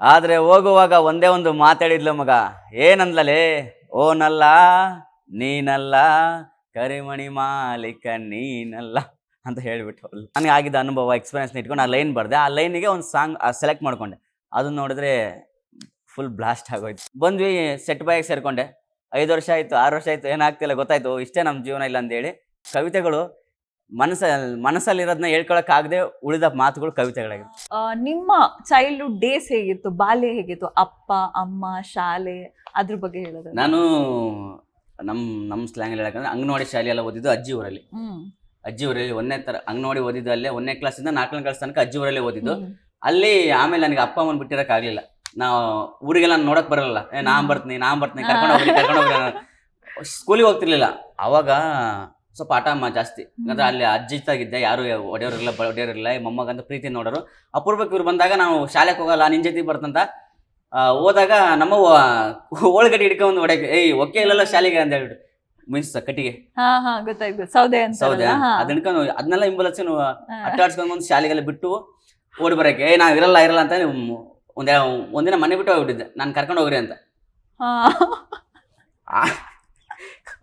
ಆದ್ರೆ ಹೋಗುವಾಗ ಒಂದೇ ಒಂದು ಮಾತಾಡಿದ್ಲು ಮಗ. ಏನಂದ್ಲಲೇ? ಓನಲ್ಲ, ನೀನಲ್ಲ, ಕರಿಮಣಿ ಮಾಲೀಕ, ನೀನಲ್ಲ ಅಂತ ಹೇಳಿಬಿಟ್ಟು ನನಗೆ ಆಗಿದ್ದ ಅನುಭವ ಎಕ್ಸ್ಪೀರಿಯನ್ಸ್ ಇಟ್ಕೊಂಡು ಆ ಲೈನ್ ಬರ್ದೆ. ಆ ಲೈನಿಗೆ ಒಂದು ಸಾಂಗ್ ಸೆಲೆಕ್ಟ್ ಮಾಡಿಕೊಂಡೆ. ಅದನ್ನ ನೋಡಿದ್ರೆ ಫುಲ್ ಬ್ಲಾಸ್ಟ್ ಆಗೋಯ್ತು. ಬಂದ್ವಿ ಸೆಟ್ ಬಾಯಿಗೆ ಸೇರಿಕೊಂಡೆ. ಐದು ವರ್ಷ ಆಯಿತು, ಆರು ವರ್ಷ ಆಯಿತು ಏನಾಗ್ತಿಲ್ಲ ಗೊತ್ತಾಯ್ತು. ಇಷ್ಟೇ ನಮ್ಮ ಜೀವನ ಇಲ್ಲ ಅಂತೇಳಿ ಕವಿತೆಗಳು ಮನಸ್ಸ ಮನಸ್ಸಲ್ಲಿರೋದನ್ನ ಹೇಳ್ಕೊಳಕ್ಕಾಗದೆ ಉಳಿದ ಮಾತುಗಳು ಕವಿತೆಗಳಾಗಿವೆ. ಆ, ನಿಮ್ಮ ಚೈಲ್ಡ್ಹುಡ್ ಡೇಸ್ ಹೇಗಿತ್ತು? ಬಾಲ್ಯ ಹೇಗಿತ್ತು? ಅಪ್ಪ ಅಮ್ಮ ಶಾಲೆ ಅದ್ರ ಬಗ್ಗೆ ಹೇಳೋದು. ನಾನು ನಮ್ಮ ನಮ್ಮ ಸ್ಲ್ಯಾಂಗಲ್ಲಿ ಹೇಳಕ್ಕಂದ್ರೆ ಅಂಗನವಾಡಿ ಶಾಲೆಯೆಲ್ಲ ಓದಿದ್ದು ಅಜ್ಜಿ ಊರಲ್ಲಿ. ಹ್ಮ್. ಅಜ್ಜಿ ಊರಲ್ಲಿ ಒಂದನೇ ತರ ಅಂಗನವಾಡಿ ಓದಿದ್ದು ಅಲ್ಲೇ ಒಂದನೇ ಕ್ಲಾಸಿಂದ ನಾಲ್ಕನೇ ಕ್ಲಾಸ್ ತನಕ ಅಜ್ಜಿ ಊರಲ್ಲೇ ಓದಿದ್ದು. ಹ್ಮ್. ಅಲ್ಲಿ ಆಮೇಲೆ ನನಗೆ ಅಪ್ಪ ಅಮ್ಮನ ಬಿಟ್ಟಿರಕ್ ಆಗ್ಲಿಲ್ಲ ನಾವು ಊರಿಗೆಲ್ಲ ನೋಡಕ್ ಬರಲ್ಲ. ಏ ನಾನ್ ಬರ್ತೀನಿ ನಾನ್ ಬರ್ತೀನಿ ಕರ್ಕೊಂಡು ಹೋಗ್ರಿ ಕರ್ಕೊಂಡು ಹೋಗ್ರಿ ಸ್ಕೂಲಿಗೆ ಹೋಗ್ತಿರ್ಲಿಲ್ಲ. ಅವಾಗ ಸ್ವಲ್ಪ ಆಟ ಮ ಜಾಸ್ತಿ. ಅಂದ್ರೆ ಅಲ್ಲಿ ಅಜ್ಜಿ ತಾಗಿದ್ದೆ ಯಾರು ಒಡೆಯೋರಿಲ್ಲ ಒಡೆಯೋರಿಲ್ಲ. ಈ ಮೊಮ್ಮಗಂತ ಪ್ರೀತಿ ನೋಡೋರು. ಅಪೂರ್ವಕ್ಕೆ ಇವ್ರು ಬಂದಾಗ ನಾವು ಶಾಲೆಗೆ ಹೋಗಲ್ಲ ನಿನ್ ಜೊತೆ ಬರ್ತಂತ. ಹೋದಾಗ ನಮ್ಮ ಒಳಗಡೆ ಹಿಡ್ಕೊಂಡು ಹೊಡೆಯಕ್ಕೆ ಏಯ್ ಒಕ್ಕೆ ಇಲ್ಲಲ್ಲ ಶಾಲೆಗೆ? ಅಂತ ಹೇಳ್ಬಿಟ್ಟು ಮೀನ್ಸ್ ಕಟ್ಟಿಗೆ. ಸೌದೆ ಅಂತ ಸೌದೆ. ಹಿಡ್ಕೊಂಡು ಅದನ್ನೆಲ್ಲ ಹಿಂಬಲಸಿ ನಾವು ಅಟ್ಟ ಆಡ್ಸ್ಕೊಂಡ್ ಬಂದು ಶಾಲೆಗೆಲ್ಲ ಬಿಟ್ಟು ಓಡಿ ಬರಕ್ಕೆ ಏ ನಾವ್ ಇರಲ್ಲ ಇರಲ್ಲ ಅಂತ ಒಂದೇ ಒಂದಿನ ಮನೆ ಬಿಟ್ಟು ಹೋಗ್ಬಿಟ್ಟಿದ್ದೆ. ನಾನು ಕರ್ಕೊಂಡು ಹೋಗ್ರಿ ಅಂತ.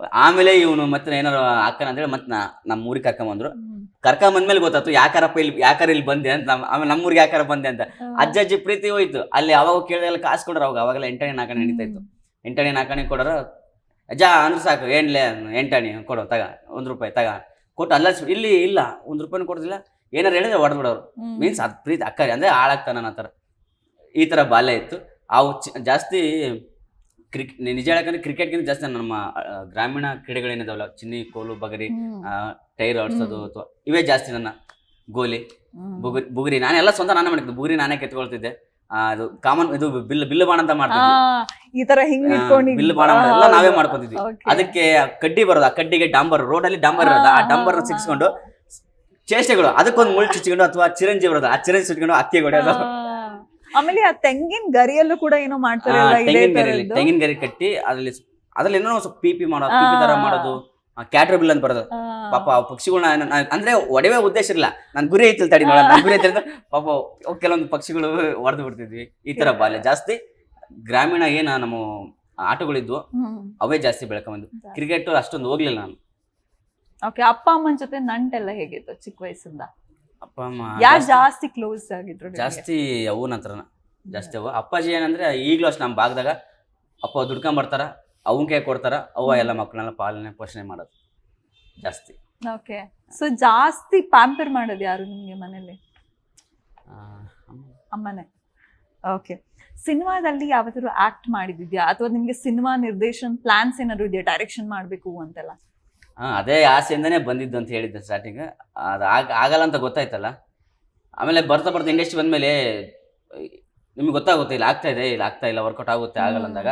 ಆಮೇಲೆ ಇವನು ಮತ್ತೆ ಏನಾರು ಅಕ್ಕನ ಅಂದ್ರೆ ಮತ್ತೆ ನಾ ನಮ್ಮ ಊರಿಗೆ ಕರ್ಕೊಂಡ್ ಬಂದ್ಮೇಲೆ ಗೊತ್ತಾಯ್ತು ಯಾಕಾರಪ್ಪ ಇಲ್ಲಿ ಯಾಕಾರ ಇಲ್ಲಿ ಬಂದೆ ಅಂತ ನಮ್ಮ- ಆಮೇಲೆ ನಮ್ಮೂರಿಗೆ ಯಾಕಾರ ಬಂದೆ ಅಂತ. ಅಜ್ಜ ಅಜ್ಜಿ ಪ್ರೀತಿ ಹೋಯ್ತು. ಅಲ್ಲಿ ಅವಾಗ ಕೇಳಿದೆಲ್ಲ ಕಾಸು ಕೊಡ್ರ ಅವಾಗ ಅವಾಗೆಲ್ಲ ಎಂಟಣಿ ನಾಲ್ಕಣೆ ನಡೀತಾ ಇತ್ತು. ಎಂಟಣೆ ನಾಲ್ಕಣೆ ಕೊಡೋರು ಅಜ್ಜ ಅಂದ್ರೆ ಸಾಕು ಏನ್ಲೆ ಎಂಟಾಣಿ ಕೊಡು ತಗ ಒಂದ್ ರೂಪಾಯಿ ತಗ. ಕೊಟ್ಟು ಅಲ್ಲ ಇಲ್ಲಿ ಇಲ್ಲ ಒಂದ್ ರೂಪಾಯಿ ಕೊಡೋದಿಲ್ಲ. ಏನಾರು ಹೇಳಿದ್ರೆ ಹೊಡೆದು ಬಿಡೋರು. ಮೀನ್ಸ್ ಅದು ಪ್ರೀತಿ ಅಕ್ಕ ಅಂದ್ರೆ ಆಳಾಗ್ತಾನ ಥರ. ಈ ತರ ಬಾಲ್ಯ ಇತ್ತು. ಅವು ಚಿ- ಜಾಸ್ತಿ ಕ್ರಿಕ್ ನಿಜ ಹೇಳಕಂದ್ರೆ ಕ್ರಿಕೆಟ್ಗಿಂತ ಜಾಸ್ತಿ ನಮ್ಮ ಗ್ರಾಮೀಣ ಕ್ರೀಡೆಗಳೇನಿದಾವಲ್ಲ ಚಿನ್ನಿ ಕೋಲು ಬಗರಿ ಟೈರ್ ಆಡ್ಸೋದು ಅಥವಾ ಇವೇ ಜಾಸ್ತಿ ನನ್ನ ಗೋಲಿ. ಬುಗುರಿ ಬುಗುರಿ ನಾನೆಲ್ಲ ಸ್ವಂತ ನಾನೇ ಮಾಡಿದ್ದು ಬುಗುರಿ ನಾನೇ ಕೆತ್ಕೊಳ್ತಿದ್ದೆ. ಅದು ಕಾಮನ್ ಇದು ಬಿಲ್ ಬಿಲ್ ಬಾಣ ಅಂತ ಈ ತರ ಹಿಂಗ್ ಬಿಲ್ ಬಾಣ ಎಲ್ಲ ನಾವೇ ಮಾಡ್ಕೊತಿದ್ವಿ. ಅದಕ್ಕೆ ಕಡ್ಡಿ ಬರೋದು ಆ ಕಡ್ಡಿಗೆ ಡಾಂಬರ್ ರೋಡ್ ಅಲ್ಲಿ ಡಾಂಬರ್ ಇರೋದು. ಆ ಡಾಂಬರ್ ಸಿಕ್ಸ್ಕೊಂಡು ಚೇಷ್ಟೆಗಳು ಅದಕ್ಕೊಂದು ಮುಳ್ಳು ಚುಚ್ಕೊಂಡು ಅಥವಾ ಚಿರಂಜಿ ಬರೋದು. ಆ ಚಿರಂಜಿ ಸುಟ್ಕೊಂಡು ಅಕ್ಕಿ ಹೊಡೆಯೋದು. ಆಮೇಲೆ ಆ ತೆಂಗಿನ ಗರಿಯಲ್ಲೂ ಕೂಡ ಏನೋ ಮಾಡ್ತಾರೆ ಆ, ಅಲ್ವಾ ಇದೇ ತೆಂಗಿನ ಗರಿ ತರದ್ದು? ತೆಂಗಿನ ಗರಿ ಕಟ್ಟಿ ಅದ್ರಲ್ಲಿ ಅದ್ರಲ್ಲಿ ಏನೋ ಸ್ವಲ್ಪ ಪಿಪಿ ಮಾಡೋದು ಪಿಪಿ ತರ ಮಾಡೋದು ಕ್ಯಾಟ್ರ್ ಬಿಲ್ ಅಂತ ಬರೋದು. ಆ, ಪಾಪ ಆ ಪಕ್ಷಿಗಳನ್ನ ನಾನ್- ಅಂದ್ರೆ ಒಡವೆ ಉದ್ದೇಶ ಇಲ್ಲ. ನನ್ ಗುರಿ ಐತಿಲ್ ತಡಿ ನೋಡ ನನ್ ಗುರಿ ಐತಿ ಅಂತ ಪಾಪ ಅವ್ ಕೆಲವೊಂದು ಪಕ್ಷಿಗಳು ಹೊಡೆದು ಬಿಡ್ತಿದ್ವಿ. ಈ ತರ ಬಾಲ್ಯ. ಜಾಸ್ತಿ ಗ್ರಾಮೀಣ ಏನ ನಮ್ಮ ಆಟಗಳಿದ್ವು ಹ್ಮ್. ಅವೇ ಜಾಸ್ತಿ ಬೆಳಕ ಬೆಳ್ಕೊಂಬಂದು ಕ್ರಿಕೆಟ್ ಅಷ್ಟೊಂದು ಹೋಗ್ಲಿಲ್ಲ ನಾನು. ಓಕೆ ಅಪ್ಪ ಅಮ್ಮನ ಜೊತೆ ನಂಟೆಲ್ಲ ಹೇಗಿತ್ತು ಚಿಕ್ಕ ವಯಸ್ಸಿಂದ? ಅಪ್ಪ ಅಮ್ಮ ಯಾರು ಜಾಸ್ತಿ- ಕ್ಲೋಸ್ ಆಗಿದ್ರು ನಿಮ್ಗೆ? ಜಾಸ್ತಿ ಅವನ ಹತ್ರನ ಜಾಸ್ತಿ ಅವ. ಅಪ್ಪಾಜಿ ಏನಂದ್ರೆ ಈಗಲೂ ಅಷ್ಟು ನಮ್ಮ ಭಾಗದಾಗ ಅಪ್ಪ ದುಡ್ಕೊಂಡ್ ಬರ್ತಾರ ಅವನ ಕೈ ಕೊಡ್ತಾರ ಅವ್ವ ಎಲ್ಲ ಮಕ್ಕಳನ್ನೆಲ್ಲ ಪಾಲನೆ ಪೋಷಣೆ ಮಾಡೋದು. ಜಾಸ್ತಿ. ಓಕೆ ಸೊ ಜಾಸ್ತಿ ಪ್ಯಾಂಪರ್ ಮಾಡೋದು ಯಾರು ನಿಮ್ಗೆ ಮನೇಲಿ? ಆ, ಅಮ್ಮನೇ. ಓಕೆ ಸಿನಿಮಾದಲ್ಲಿ ಯಾವತ್ತಾದ್ರು ಆಕ್ಟ್ ಮಾಡಿದ್ಯಾ ಅಥವಾ ನಿಮ್ಗೆ ಸಿನಿಮಾ ನಿರ್ದೇಶನ್ ಪ್ಲಾನ್ಸ್ ಏನಾದ್ರು ಇದೆಯಾ? ಡೈರೆಕ್ಷನ್ ಮಾಡ್ಬೇಕು ಅಂತೆಲ್ಲ? ಆ, ಅದೇ ಆಸೆಯಿಂದನೇ ಬಂದಿದ್ದು ಅಂತ ಹೇಳಿದ್ದೆ ಸ್ಟಾರ್ಟಿಂಗ್ ಅದು ಆಗ ಆಗಲ್ಲ ಅಂತ ಗೊತ್ತಾಯ್ತಲ್ಲ? ಆಮೇಲೆ ಬರ್ತಾ ಬರ್ತಾ ಇಂಡಸ್ಟ್ರಿ ಬಂದಮೇಲೆ ನಿಮ್ಗೆ ಗೊತ್ತಾಗುತ್ತೆ ಇಲ್ಲಿ ಆಗ್ತಾ ಇದೆ ಇಲ್ಲಿ ಆಗ್ತಾ ಇಲ್ಲ ವರ್ಕೌಟ್ ಆಗುತ್ತೆ ಆಗಲ್ಲ ಅಂದಾಗ.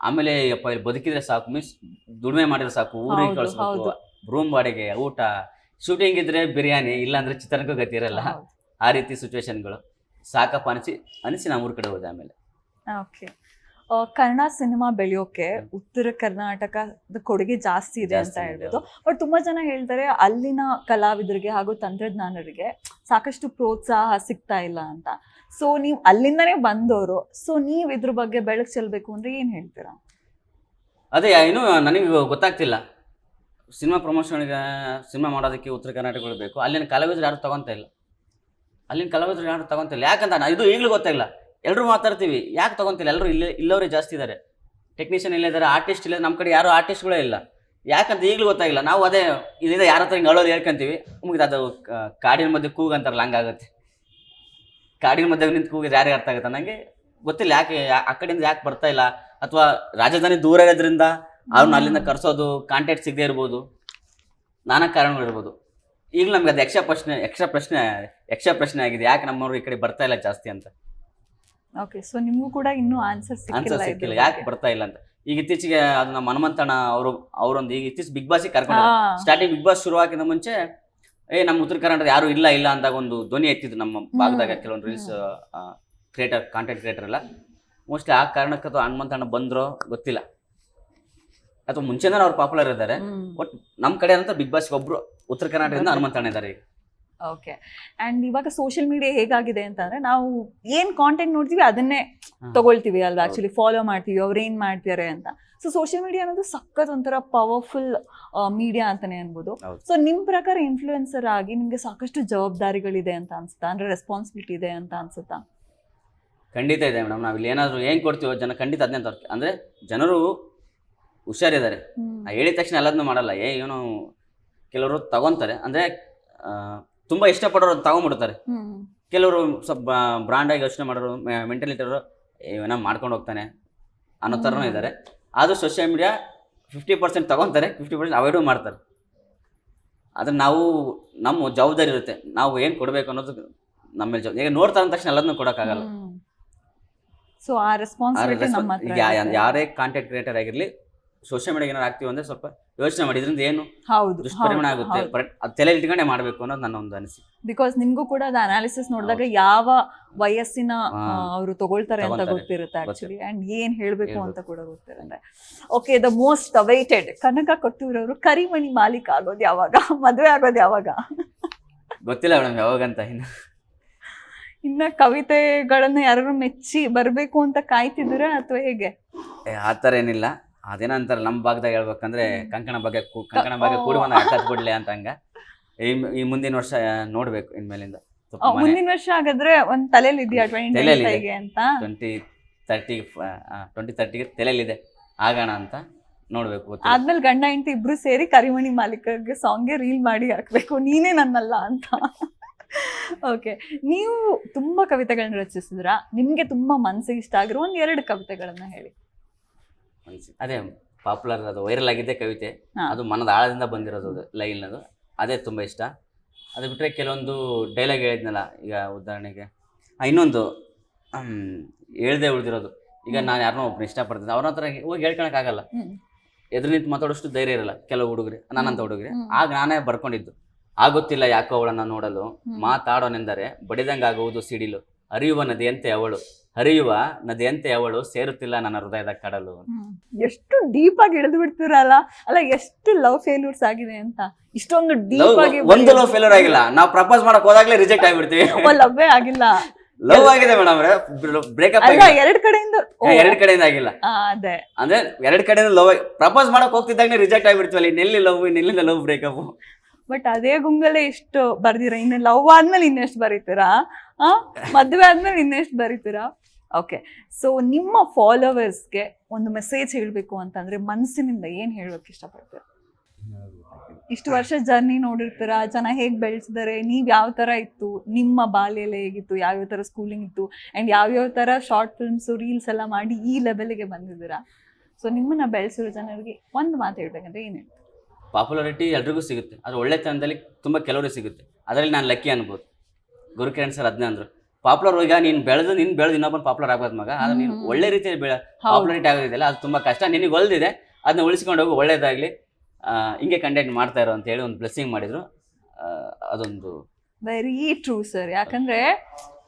ಆಮೇಲೆ ಅಪ್ಪ ಇಲ್ಲಿ ಬದುಕಿದ್ರೆ ಸಾಕು ಮೀನ್ಸ್ ದುಡಿಮೆ ಮಾಡಿದ್ರೆ ಸಾಕು ಊರಿಗೆ ಕಳಿಸ್ಬೇಕು ರೂಮ್ ಬಾಡಿಗೆ ಊಟ ಶೂಟಿಂಗ್ ಇದ್ರೆ ಬಿರಿಯಾನಿ ಇಲ್ಲಾಂದ್ರೆ ಚಿತ್ರಾನ್ನಕ್ಕೂ ಗತಿ ಇರಲ್ಲ. ಆ ರೀತಿ ಸಿಚುವೇಶನ್ಗಳು ಸಾಕಪ್ಪ ಅನಿಸಿ ಅನಿಸಿ ನಾವು ಊರ್ ಕಡೆ ಹೋದೆ ಆಮೇಲೆ. ಓಕೆ ಕನ್ನಡ ಸಿನಿಮಾ ಬೆಳೆಯೋಕೆ ಉತ್ತರ ಕರ್ನಾಟಕದ ಕೊಡುಗೆ ಜಾಸ್ತಿ ಇದೆ ಅಂತ ಹೇಳ್ಬೋದು. ಬಟ್ ತುಂಬಾ ಜನ ಹೇಳ್ತಾರೆ ಅಲ್ಲಿನ ಕಲಾವಿದರಿಗೆ ಹಾಗೂ ತಂತ್ರಜ್ಞಾನರಿಗೆ ಸಾಕಷ್ಟು ಪ್ರೋತ್ಸಾಹ ಸಿಗ್ತಾ ಇಲ್ಲ ಅಂತ. ಸೊ ನೀವು ಅಲ್ಲಿಂದನೇ ಬಂದವರು ಸೊ ನೀವು ಇದ್ರ ಬಗ್ಗೆ ಬೆಳಕು ಚೆಲ್ಬೇಕು ಅಂದ್ರೆ ಏನ್ ಹೇಳ್ತೀರಾ? ಅದೇ ಏನು ನನಗೆ ಗೊತ್ತಾಗ್ತಿಲ್ಲ. ಸಿನಿಮಾ ಪ್ರಮೋಷನ್ಗೆ ಸಿನಿಮಾ ಮಾಡೋದಕ್ಕೆ ಉತ್ತರ ಕರ್ನಾಟಕಗಳು ಬೇಕು. ಅಲ್ಲಿನ ಕಲಾವಿದರು ಯಾರು ತಗೊಂತ ಇಲ್ಲ. ಅಲ್ಲಿನ ಕಲಾವಿದರು ಯಾರು ತಗೊಂತ ಇಲ್ಲ. ಯಾಕಂತ ಇದು ಈಗಲೂ ಗೊತ್ತಾಗಿಲ್ಲ ಎಲ್ಲರೂ ಮಾತಾಡ್ತೀವಿ. ಯಾಕೆ ತೊಗೊತಿಲ್ಲ? ಎಲ್ಲರೂ ಇಲ್ಲೇ, ಇಲ್ಲವರೇ ಜಾಸ್ತಿ ಇದ್ದಾರೆ ಟೆಕ್ನಿಷಿಯನ್ ಇಲ್ಲ ಇದ್ದಾರೆ ಆರ್ಟಿಸ್ಟ್ ಇಲ್ಲ ನಮ್ಮ ಕಡೆ ಯಾರು ಆರ್ಟಿಸ್ಟ್ಗಳೇ ಇಲ್ಲ. ಯಾಕಂತ ಈಗಲೂ ಗೊತ್ತಾಗಿಲ್ಲ. ನಾವು ಅದೇ ಇದರಿಂದ ಯಾರ ಹತ್ರ ಹಿಂಗೆ ಅಳೋದು ಹೇಳ್ಕೊಂತೀವಿ. ಮುಗಿದು ಅದು ಕಾಡಿನ ಮಧ್ಯೆ ಕೂಗು ಅಂತಾರಲ್ಲ ಹಂಗಾಗುತ್ತೆ ಕಾಡಿನ ಮಧ್ಯೆ ನಿಂತು ಕೂಗಿದ್ರೆ ಯಾರಿಗೆ ಅರ್ಥ ಆಗುತ್ತೆ? ನನಗೆ ಗೊತ್ತಿಲ್ಲ. ಯಾಕೆ ಆ ಕಡೆಯಿಂದ ಯಾಕೆ ಬರ್ತಾ ಇಲ್ಲ? ಅಥವಾ ರಾಜಧಾನಿ ದೂರ ಇರೋದ್ರಿಂದ ಅವ್ರನ್ನ ಅಲ್ಲಿಂದ ಕರೆಸೋದು ಕಾಂಟ್ಯಾಕ್ಟ್ ಸಿಗದೆ ಇರ್ಬೋದು. ನಾನಾ ಕಾರಣಗಳಿರ್ಬೋದು ಈಗ ನಮ್ಗೆ ಅದು ಯಕ್ಷ ಪ್ರಶ್ನೆ ಯಕ್ಷ ಪ್ರಶ್ನೆ ಯಕ್ಷ ಪ್ರಶ್ನೆ ಆಗಿದೆ. ಯಾಕೆ ನಮ್ಮವರು ಈ ಕಡೆ ಬರ್ತಾ ಇಲ್ಲ ಜಾಸ್ತಿ ಅಂತ? ಓಕೆ ಸೊ ನಿಮಗೂ ಕೂಡ ಇನ್ನೂ ಆನ್ಸರ್ ಆನ್ಸರ್ ಸಿಕ್ಕಿಲ್ಲ ಯಾಕೆ ಬರ್ತಾ ಇಲ್ಲ ಅಂತ? ಈಗ ಇತ್ತೀಚೆಗೆ ಅದು ನಮ್ಮ ಹನುಮಂತಣ್ಣ ಅವರು ಅವರೊಂದು ಈಗ ಇತ್ತೀಚೆಗೆ ಬಿಗ್ ಬಾಸಿಗೆ ಕರ್ಕೊಂಡು ಸ್ಟಾರ್ಟಿಂಗ್ ಬಿಗ್ ಬಾಸ್ ಶುರುವಾಗಿಂತ ಮುಂಚೆ ಏ ನಮ್ಮ ಉತ್ತರ ಕರ್ನಾಟಕ ಯಾರು ಇಲ್ಲ ಇಲ್ಲ ಅಂದಾಗ ಒಂದು ಧ್ವನಿ ಎತ್ತಿದ್ರು ನಮ್ಮ ಭಾಗದಾಗ ಕೆಲವೊಂದು ರೀಲ್ಸ್ ಕ್ರಿಯೇಟರ್ ಕಾಂಟೆಂಟ್ ಕ್ರಿಯೇಟರ್ ಎಲ್ಲ. ಮೋಸ್ಟ್ಲಿ ಆ ಕಾರಣಕ್ಕೆ ಅಥವಾ ಹನುಮಂತಣ್ಣ ಬಂದ್ರೋ ಗೊತ್ತಿಲ್ಲ. ಅಥವಾ ಮುಂಚೆನೇ ಅವ್ರು ಪಾಪ್ಯುಲರ್ ಇದ್ದಾರೆ. ಬಟ್ ನಮ್ಮ ಕಡೆ ಅಂತ ಬಿಗ್ ಬಾಸ್ ಒಬ್ರು ಉತ್ತರ ಕರ್ನಾಟಕದಿಂದ ಹನುಮಂತಣ್ಣ ಇದ್ದಾರೆ ಈಗ. ಓಕೆ ಅಂಡ್ ಇವಾಗ ಸೋಷಿಯಲ್ ಮೀಡಿಯಾ ಹೇಗಾಗಿದೆ ಅಂತಂದ್ರೆ ನಾವು ಏನ್ ಕಾಂಟೆಂಟ್ ನೋಡ್ತೀವಿ ಅದನ್ನೇ. ತಗೊಳ್ತೀವಿ ಅಲ್ವಾ? ಆ್ಯಕ್ಚುಲಿ ಆಕ್ಚುಲಿ ಫಾಲೋ ಮಾಡ್ತೀವಿ ಅವ್ರು ಏನ್ ಮಾಡ್ತಾರೆ ಅಂತ. ಸೊ ಸೋಷಿಯಲ್ ಮೀಡಿಯಾ ಅನ್ನೋದು ಸಖತ್ ಒಂಥರ ಪವರ್ಫುಲ್ ಮೀಡಿಯಾ ಅಂತಾನೆ ಅನ್ಬೋದು. ಸೊ ನಿಮ್ ಪ್ರಕಾರ ಇನ್ಫ್ಲೂಯೆನ್ಸರ್ ಆಗಿ ನಿಮ್ಗೆ ಸಾಕಷ್ಟು ಜವಾಬ್ದಾರಿಗಳಿದೆ ಅಂತ ಅನ್ಸುತ್ತಾ? ಅಂದ್ರೆ ರೆಸ್ಪಾನ್ಸಿಬಿಲಿಟಿ ಇದೆ ಅಂತ ಅನ್ಸುತ್ತಾ? ಖಂಡಿತ ಇದೆ ಮೇಡಮ್. ನಾವು ಇಲ್ಲಿ ಏನಾದರೂ ಏನು ಕೊಡ್ತೀವೋ ಜನ ಖಂಡಿತ ಅದನ್ನೇ ತರ್ತೀವಿ ಅಂದರೆ ಜನರು ಹುಷಾರಿದ್ದಾರೆ. ಹೇಳಿದ ತಕ್ಷಣ ಎಲ್ಲದನ್ನೂ ಮಾಡಲ್ಲ. ಏ ಇವನು ಕೆಲವರು ತಗೊಂತಾರೆ. ಅಂದರೆ ತುಂಬ ಇಷ್ಟಪಡೋರು ಅದು ತಗೊಂಡ್ಬಿಡ್ತಾರೆ. ಕೆಲವರು ಸ್ವಲ್ಪ ಬ್ರಾಂಡಾಗಿ ಯೋಚನೆ ಮಾಡೋರು ಮೆಂಟಲಿಟಿ ಅವರು ಇವನ ಮಾಡ್ಕೊಂಡು ಹೋಗ್ತಾನೆ ಅನ್ನೋ ಥರನೂ ಇದ್ದಾರೆ ಆದರೂ ಸೋಷಿಯಲ್ ಮೀಡಿಯಾ ಫಿಫ್ಟಿ ಪರ್ಸೆಂಟ್ ತಗೊಂತಾರೆ ಫಿಫ್ಟಿ ಪರ್ಸೆಂಟ್ ಅವಾಯ್ಡು ಮಾಡ್ತಾರೆ. ಆದರೆ ನಾವು ನಮ್ಮ ಜವಾಬ್ದಾರಿ ಇರುತ್ತೆ. ನಾವು ಏನು ಕೊಡಬೇಕು ಅನ್ನೋದು ನಮ್ಮ ಮೇಲೆ ಜವಾಬ್ದಾರಿ. ಈಗ ನೋಡ್ತಾ ಅಂದ ತಕ್ಷಣ ಎಲ್ಲದನ್ನೂ ಕೊಡೋಕ್ಕಾಗಲ್ಲ. ಸೊ ಆ ರೆಸ್ಪಾನ್ಸಿಬಿಲಿಟಿ ಯಾರೇ ಕಾಂಟೆಂಟ್ ಕ್ರಿಯೇಟರ್ ಆಗಿರಲಿ ಸೋಷಿಯಲ್ ಮೀಡಿಯಾ ಏನಾರು ಆಗ್ತೀವಿ ಅಂದ್ರೆ ಸ್ವಲ್ಪ ಯೋಚನೆ ಮಾಡಿ. ಇದರಿಂದ ಏನು ಹೌದು ದುಷ್ಪರಿಣಾಮ ಆಗುತ್ತೆ. ಬಟ್ ಅದು ತಲೆ ಇಟ್ಕೊಂಡೇ ಮಾಡಬೇಕು ಅನ್ನೋದು ನನ್ನ ಒಂದು ಅನಿಸಿಕೆ. ಬಿಕಾಸ್ ನಿಮ್ಗೂ ಕೂಡ ಅದು ಅನಾಲಿಸಿಸ್ ನೋಡಿದಾಗ ಯಾವ ವಯಸ್ಸಿನ. ಅವರು ತಗೊಳ್ತಾರೆ ಅಂತ ಗೊತ್ತಿರುತ್ತೆ ಆಕ್ಚುಲಿ. ಅಂಡ್ ಏನ್ ಹೇಳ್ಬೇಕು. ಅಂತ ಕೂಡ ಗೊತ್ತಿರುತ್ತೆ. Okay the most awaited Kanaka ಕೊಟ್ಟೂರವರು ಕರಿಮಣಿ ಮಾಲೀಕ ಆಗೋದು ಯಾವಾಗ? ಮದುವೆ ಆಗೋದು ಯಾವಾಗ? ಗೊತ್ತಿಲ್ಲ ಮೇಡಮ್ ಯಾವಾಗಂತ ಇನ್ನು. ಇನ್ನ ಕವಿತೆಗಳನ್ನ ಯಾರು ಮೆಚ್ಚಿ ಬರ್ಬೇಕು ಅಂತ ಕಾಯ್ತಿದ್ರ ಅಥವಾ ಹೇಗೆ? ಆತರ ಆ ಥರ ಏನಿಲ್ಲ. ಅದೇನೋ ಅಂತಾರೆ ನಮ್ಮ ಭಾಗದಾಗ ಹೇಳ್ಬೇಕಂದ್ರೆ ಕಂಕಣ ಬಗ್ಗೆ ಕಂಕಣ ಬಗ್ಗೆ ಕೂಡುವನ ಹಾಕತ್ ಬಿಡ್ಲಿ ಅಂತ ಹಂಗ. ಈ ಈ ಮುಂದಿನ ವರ್ಷ ನೋಡ್ಬೇಕು ಇನ್ಮೇಲಿಂದ. ಮುಂದಿನ ವರ್ಷ ಹಾಗಾದ್ರೆ ಒಂದ್ ತಲೆಯಲ್ಲಿ ಇದೆಯಾ ಟ್ವೆಂಟಿ ಅಂತ? ಟ್ವೆಂಟಿ ತರ್ಟಿ ಟ್ವೆಂಟಿ ತರ್ಟಿಗೆ ತಲೆಯಲ್ಲಿದೆ. ಆಗೋಣ ಅಂತ ನೋಡ್ಬೇಕು. ಆದ್ಮೇಲೆ ಗಂಡ ಹೆಂಡತಿ ಇಬ್ರು ಸೇರಿ ಕರಿಮಣಿ ಮಾಲೀಕಗೆ ಸಾಂಗ್ಗೆ ರೀಲ್ ಮಾಡಿ ಹಾಕ್ಬೇಕು. ನೀನೇ ನನ್ನಲ್ಲ ಅಂತ. ಓಕೆ ನೀವು ತುಂಬಾ ಕವಿತೆಗಳನ್ನ ರಚಿಸಿದ್ರ? ನಿಮ್ಗೆ ತುಂಬಾ ಮನ್ಸಿಗೆ ಇಷ್ಟ ಆಗಿರೋ ಒಂದ್ ಎರಡು ಕವಿತೆಗಳನ್ನ ಹೇಳಿ. ಅದೇ ಪಾಪ್ಯುಲರ್ ಅದು ವೈರಲ್ ಆಗಿದ್ದೆ ಕವಿತೆ. ಹಾ. ಅದು ಮನದ ಆಳದಿಂದ ಬಂದಿರೋದು ಅದು ಲೈನ್ ಅದು ಅದೇ ತುಂಬ ಇಷ್ಟ. ಅದು ಬಿಟ್ಟರೆ ಕೆಲವೊಂದು ಡೈಲಾಗ್ ಹೇಳಿದ್ನಲ್ಲ ಈಗ ಉದಾಹರಣೆಗೆ. ಆ, ಇನ್ನೊಂದು ಹೇಳ್ದೆ ಉಳಿದಿರೋದು. ಈಗ. ನಾನು ಯಾರನ್ನೋ ಒಬ್ಬನ ಇಷ್ಟಪಡ್ತೀನಿ. ಅವ್ರ ಹತ್ರ ಹೋಗಿ ಹೇಳ್ಕೊಳಕ್ಕಾಗಲ್ಲ ಹ್ಮ್. ಎದುರು ನಿಂತು ಮಾತಾಡೋಷ್ಟು ಧೈರ್ಯ ಇರಲ್ಲ. ಕೆಲವು ಹುಡುಗರಿ ನಾನಂತ ಹುಡುಗರಿ. ಹ್ಮ್. ಆಗ ನಾನೇ ಬರ್ಕೊಂಡಿದ್ದು. ಆಗುತ್ತಿಲ್ಲ ಯಾಕೋ ಅವಳನ್ನ ನೋಡಲು. ಮಾತಾಡೋನೆಂದರೆ ಬಡಿದಂಗಾಗುವುದು ಸಿಡಿಲು. ಹರಿಯುವ ನದಿಯಂತೆ ಅವಳು. ಹರಿಯುವ ನದಿಯಂತೆ ಅವಳು ಸೇರುತ್ತಿಲ್ಲ ನನ್ನ ಹೃದಯದ ಕಡಲು. ಎಷ್ಟು ಡೀಪ್ ಆಗಿ ಇಳಿದು ಬಿಡ್ತೀರಲ್ಲ? ಅಲ್ಲ ಎಷ್ಟು ಲವ್ ಫೇಲ್ಯೂರ್ಸ್ ಆಗಿದೆ ಅಂತ. ಇಷ್ಟೊಂದು ಡೀಪ್ ಆಗಿ ಒಂದು ಲವ್ ಫೇಲ್ಯೂರ್ ಆಗಿಲ್ಲ. ನಾವು ಪ್ರಪೋಸ್ ಮಾಡಕ್ ಹೋದಾಗ್ಲೇ ರಿಜೆಕ್ಟ್ ಆಗಿಬಿಡ್ತೀವಿ. ಲವ್ವೇ ಆಗಿಲ್ಲ. ಲವ್ ಆಗಿದೆ ಮೇಡಮ್ ಬ್ರೇಕಪ್ ಎರಡ್ ಕಡೆಯಿಂದ ಎರಡ್ ಕಡೆಯಿಂದ ಆಗಿಲ್ಲ. ಅದೇ. ಅಂದ್ರೆ ಎರಡ್ ಕಡೆಯಿಂದ ಲವ್ ಪ್ರಪೋಸ್ ಮಾಡಕ್ ಹೋಗ್ತಿದ್ದಾಗನೇ ರಿಜೆಕ್ಟ್ ಆಗಿಬಿಡ್ತೀವಿ ಅಲ್ಲಿ ನೆಲ್ಲಿ ಲವ್ ಇನ್ನೆಲ್ಲಿಂದ ಲವ್ ಬ್ರೇಕಪ್ ಬಟ್ ಅದೇ ಗುಂಗಲ್ಲೇ ಎಷ್ಟು ಬರ್ದಿರ? ಇನ್ನು ಲವ್ ಆದ್ಮೇಲೆ ಇನ್ನೆಷ್ಟು ಬರೀತೀರಾ? ಆ? ಮದುವೆ ಆದ್ಮೇಲೆ ಇನ್ನೆಷ್ಟು ಬರೀತೀರಾ? ಓಕೆ ಸೊ ನಿಮ್ಮ ಫಾಲೋವರ್ಸ್ಗೆ ಒಂದು ಮೆಸೇಜ್ ಹೇಳಬೇಕು ಅಂತಂದ್ರೆ ಮನಸ್ಸಿನಿಂದ ಏನ್ ಹೇಳೋಕೆ ಇಷ್ಟಪಡ್ತೀರಾ? ಇಷ್ಟು ವರ್ಷ ಜರ್ನಿ ನೋಡಿರ್ತೀರಾ? ಜನ ಹೇಗೆ ಬೆಳೆಸಿದಾರೆ? ನೀವು ಯಾವ ಥರ ಇತ್ತು? ನಿಮ್ಮ ಬಾಲ್ಯಲ್ಲಿ ಹೇಗಿತ್ತು? ಯಾವ್ಯಾವ ತರ ಸ್ಕೂಲಿಂಗ್ ಇತ್ತು? ಆ್ಯಂಡ್ ಯಾವ್ಯಾವ ತರ ಶಾರ್ಟ್ ಫಿಲ್ಮ್ಸು ರೀಲ್ಸ್ ಎಲ್ಲ ಮಾಡಿ ಈ ಲೆವೆಲ್ಗೆ ಬಂದಿದ್ದೀರಾ? ಸೊ ನಿಮ್ಮನ್ನ ಬೆಳೆಸಿರೋ ಜನರಿಗೆ ಒಂದು ಮಾತು ಹೇಳ್ಬೇಕಂದ್ರೆ ಏನು ಹೇಳ್ತೀರಾ? ಪಾಪ್ಯುಲಾರಿಟಿ ಎಲ್ರಿಗೂ ಸಿಗುತ್ತೆ. ಆದರೆ ಒಳ್ಳೆತನದಲ್ಲಿ ತುಂಬ ಕೆಲವರಿಗೆ ಸಿಗುತ್ತೆ. ಅದರಲ್ಲಿ ನಾನು ಲಕ್ಕಿ ಅನ್ಬೋದು. ಗುರುಕಿರಣ್ ಸರ್ ಅದನ್ನೇ ಅಂದರು. ಪಾಪ್ಯುಲರ್ ಈಗ ನೀನು ಬೆಳೆದು ನೀನು ಬೆಳೆದು ಇನ್ನೊಬ್ಬನ ಪಾಪ್ಯುಲರ್ ಆಗ್ಬೋದು ಮಗ. ಆದರೆ ನೀನು ಒಳ್ಳೆ ರೀತಿಯಲ್ಲಿ ಬೆಳೆ ಪಾಪ್ಯುಲರಿಟಿ ಆಗೋದಿದೆಯಲ್ಲ ಅದು ತುಂಬ ಕಷ್ಟ. ನಿನಗೆ ಒಲ್ದಿದೆ ಅದನ್ನ ಉಳಿಸ್ಕೊಂಡು ಹೋಗಿ ಒಳ್ಳೇದಾಗಲಿ. ಹಿಂಗೆ ಕಂಟೆಂಟ್ ಮಾಡ್ತಾ ಇರೋ ಅಂತ ಹೇಳಿ ಒಂದು ಬ್ಲೆಸ್ಸಿಂಗ್ ಮಾಡಿದ್ರು. ಅದೊಂದು ವೆರಿ ಟ್ರೂ ಸರ್ ಯಾಕಂದ್ರೆ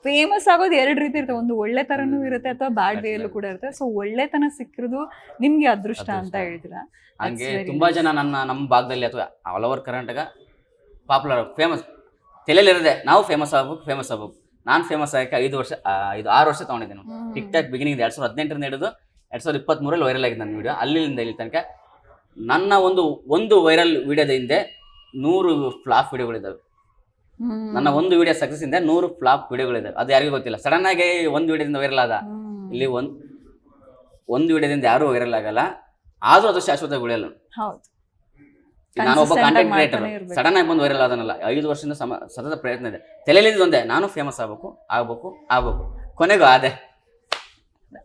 ಫೇಮಸ್ ಆಗೋದು ಎರಡು ರೀತಿ ಇರುತ್ತೆ. ಒಂದು ಒಳ್ಳೆ ತರನು ಇರುತ್ತೆ ಅಥವಾ ಬ್ಯಾಡ್ ವೇಯಲ್ಲೂ ಕೂಡ ಇರುತ್ತೆ. ಸೊ ಒಳ್ಳೆತನ ಸಿಕ್ಕಿರೋದು ನಿಮ್ಗೆ ಅದೃಷ್ಟ ಅಂತ. ಹೇಳ್ತೀರಾ ಹಂಗೆ ತುಂಬಾ ಜನ ನನ್ನ ನಮ್ಮ ಭಾಗದಲ್ಲಿ ಅಥವಾ all over Karnataka popular famous ತಲೆಯಲ್ಲಿರದೆ ನಾವು ಫೇಮಸ್ ಆಗ್ಬೇಕು ಫೇಮಸ್ ಆಗ್ಬೇಕು. ನಾನು ಫೇಮಸ್ ಆಗಕ್ಕೆ ಐದು ವರ್ಷ ಐದು ಆರು ವರ್ಷ ತೊಗೊಂಡಿದ್ದೀನಿ. ಟಿಕ್ ಟಾಕ್ ಬಿಗಿನಿಂಗ್ ಎರಡು ಸಾವಿರದ ಹದಿನೆಂಟರಿಂದ ಹಿಡಿದು ಎರಡು ಸಾವಿರದ ಇಪ್ಪತ್ತ್ಮೂರಲ್ಲಿ ವೈರಲ್ ಆಗಿದೆ ನನ್ನ ವಿಡಿಯೋ ಅಲ್ಲಿಂದ ಇಲ್ಲಿ ತನಕ ನನ್ನ ಒಂದು ಒಂದು ವೈರಲ್ ವೀಡಿಯೋದ ಹಿಂದೆ ನೂರು ಫ್ಲಾಪ್ ವಿಡಿಯೋಗಳಿದ್ದಾವೆ ನನ್ನ ಒಂದು ವಿಡಿಯೋ ಸಕ್ಸಸ್ ಇಂದ ನೂರು ಫ್ಲಾಪ್ ವಿಡಿಯೋಗಳಿದ್ದಾವೆ ಅದು ಯಾರಿಗೂ ಗೊತ್ತಿಲ್ಲ. ಸಡನ್ ಆಗಿ ಒಂದು ವಿಡಿಯೋದಿಂದ ವೈರಲ್ ಆದ. ಇಲ್ಲಿ ಒಂದ್ ಒಂದು ವಿಡಿಯೋದಿಂದ ಯಾರು ವೈರಲ್ ಆಗಲ್ಲ. ಆದ್ರೂ ಅದು ಶಾಶ್ವತ ಉಳಿಯಲ್ಲ ನಾನು ಒಬ್ಬ ಕಾಂಟೆಂಟ್ ಕ್ರಿಯೇಟರ್ ಸಡನ್ ಆಗಿ ಬಂದು ವೈರಲ್ ಆದನಲ್ಲ. ಐದು ವರ್ಷದಿಂದ ಸಮ ಸತತ ಪ್ರಯತ್ನ ಇದೆ. ತಲೆಯಲ್ಲಿ ಒಂದೇ ನಾನು ಫೇಮಸ್ ಆಗ್ಬೇಕು ಆಗ್ಬೇಕು ಆಗ್ಬೇಕು. ಕೊನೆಗೂ ಆದೆ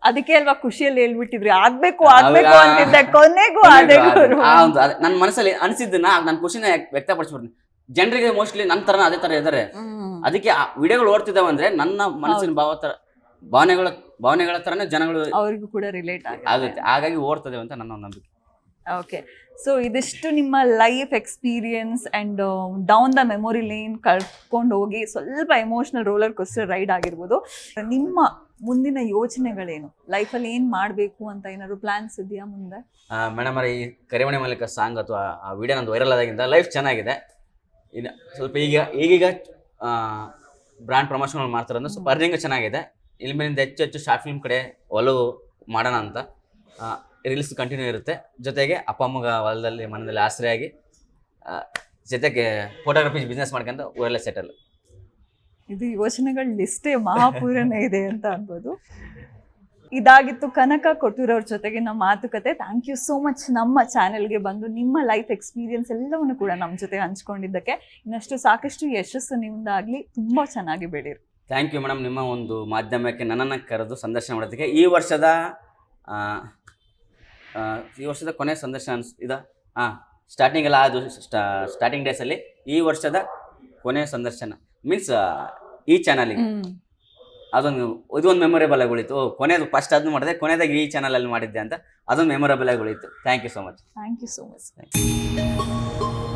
ಅದಕ್ಕೆ ಅಲ್ವಾ ಖುಷಿಯಲ್ಲಿ ಹೇಳ್ಬಿಟ್ಟಿದ್ರಿ. ಆಗ್ಬೇಕು ಆಗ್ಬೇಕು ಅಂತಿದ್ದೆ. ಕೊನೆಗೂ ಅದೇ ಅದೇ. ನನ್ನ ಮನಸ್ಸಲ್ಲಿ ಅನಿಸಿದ್ದನ್ನ ನನ್ನ ಖುಷಿನ ವ್ಯಕ್ತಪಡಿಸ್ಬಿಡ್ತೀನಿ. ಜನರಿಗೆ ಮೋಸ್ಟ್ಲಿ ನನ್ನ ತರ ಅದೇ ತರ ಇದ್ದಾರೆ ಹ್ಮ್. ಅದಕ್ಕೆ ಆ ವಿಡಿಯೋಗಳು ಓಡ್ತಿದ್ದಾವೆ ಅಂದ್ರೆ ನನ್ನ ಮನಸ್ಸಿನ ಭಾವ ತರ ಭಾವನೆಗಳ ಭಾವನೆಗಳ ತರನೇ ಜನಗಳು ಅವ್ರಿಗೂ ಕೂಡ ರಿಲೇಟ್ ಆಗುತ್ತೆ. ಹಾಗಾಗಿ ಓಡ್ತದೆ ಅಂತ ನನ್ನ ಒಂದು ನಂಬಿಕೆ. ಓಕೆ ಸೊ ಇದಿಷ್ಟು ನಿಮ್ಮ life experience and down the memory lane ಕಳ್ಕೊಂಡು ಹೋಗಿ ಸ್ವಲ್ಪ ಎಮೋಷನಲ್ ರೋಲರ್ ಕೋಸ್ಟರ್ ರೈಡ್ ಆಗಿರ್ಬೋದು. ನಿಮ್ಮ ಮುಂದಿನ ಯೋಚನೆಗಳೇನು? ಲೈಫಲ್ಲಿ ಏನು ಮಾಡಬೇಕು ಅಂತ ಏನಾದ್ರು ಪ್ಲಾನ್ಸ್ ಇದೆಯಾ ಮುಂದೆ? ಮೇಡಮ್ ಈ ಕರಿಮಣಿ ಮಲ್ಲಿಕ ಸಾಂಗ್ ಅಥವಾ ಆ ವಿಡಿಯೋ ನಂದು ವೈರಲ್ ಆದಾಗಿಂದ ಲೈಫ್ ಚೆನ್ನಾಗಿದೆ. ಇನ್ನು ಸ್ವಲ್ಪ ಈಗ, ಈಗೀಗ ಬ್ರ್ಯಾಂಡ್ ಪ್ರಮೋಷನ್ ಮಾಡ್ತಾರಂದ್ರೆ ಸ್ವಲ್ಪ ಅರ್ನಿಂಗ್ ಚೆನ್ನಾಗಿದೆ. ಇಲ್ಲಿ ಮೇಲಿಂದ ಹೆಚ್ಚು ಹೆಚ್ಚು ಶಾರ್ಟ್ ಫಿಲ್ಮ್ ಕಡೆ ಒಲವು ಮಾಡೋಣ ಅಂತ ರೀಲ್ಸ್ ಕಂಟಿನ್ಯೂ ಇರುತ್ತೆ. ಜೊತೆಗೆ ಅಪ್ಪ, ಅಮ್ಮಗ ಹೊಲದಲ್ಲಿ ಮನದಲ್ಲಿ ಆಸರೆಯಾಗಿ ಜೊತೆಗೆ ಫೋಟೋಗ್ರಫಿ ಬಿಸ್ನೆಸ್ ಮಾಡ್ಕೊಂಡು ಊರೆಲ್ಲ ಸೆಟಲ್ ಇದು ಯೋಚನೆಗಳ ಲಿಸ್ಟೇ ಮಹಾಪೂರನೇ ಇದೆ ಅಂತ ಅನ್ಬೋದು. ಇದಾಗಿತ್ತು ಕನಕ ಕೊಟ್ಟೂರವ್ರ ಜೊತೆಗೆ ನಮ್ಮ ಮಾತುಕತೆ. ಥ್ಯಾಂಕ್ ಯು ಸೋ ಮಚ್ ನಮ್ಮ ಚಾನೆಲ್ಗೆ ಬಂದು ನಿಮ್ಮ ಲೈಫ್ ಎಕ್ಸ್ಪೀರಿಯನ್ಸ್ ಎಲ್ಲವನ್ನು ಕೂಡ ನಮ್ಮ ಜೊತೆ ಹಂಚ್ಕೊಂಡಿದ್ದಕ್ಕೆ. ಇನ್ನಷ್ಟು ಸಾಕಷ್ಟು ಯಶಸ್ಸು ನಿಮ್ದಾಗ್ಲಿ ತುಂಬಾ ಚೆನ್ನಾಗಿ ಬೆಳೀರಿ. ಥ್ಯಾಂಕ್ ಯು ಮೇಡಮ್ ನಿಮ್ಮ ಒಂದು ಮಾಧ್ಯಮಕ್ಕೆ ನನ್ನನ್ನು ಕರೆದು ಸಂದರ್ಶನ ಮಾಡೋದಕ್ಕೆ ಈ ವರ್ಷದ ಈ ವರ್ಷದ ಕೊನೆ ಸಂದರ್ಶನ ಅನ್ಸ್ ಇದ ಹಾಂ ಸ್ಟಾರ್ಟಿಂಗ್ ಎಲ್ಲ ಅದು ಸ್ಟಾರ್ಟಿಂಗ್ ಡೇಸಲ್ಲಿ ಈ ವರ್ಷದ ಕೊನೆ ಸಂದರ್ಶನ. ಮೀನ್ಸ್ ಈ ಚಾನಲಿಗೆ ಅದೊಂದು ಇದೊಂದು ಮೆಮೊರೇಬಲ್ ಆಗಿ ಉಳಿತು. ಓ, ಕೊನೆದು ಫಸ್ಟ್ ಅದನ್ನು ಮಾಡಿದೆ ಕೊನೆದಾಗಿ ಈ ಚಾನಲಲ್ಲಿ ಮಾಡಿದ್ದೆ ಅಂತ ಅದೊಂದು ಮೆಮೊರೇಬಲ್ ಆಗಿ ಉಳಿತು. Thank you so much thank you so much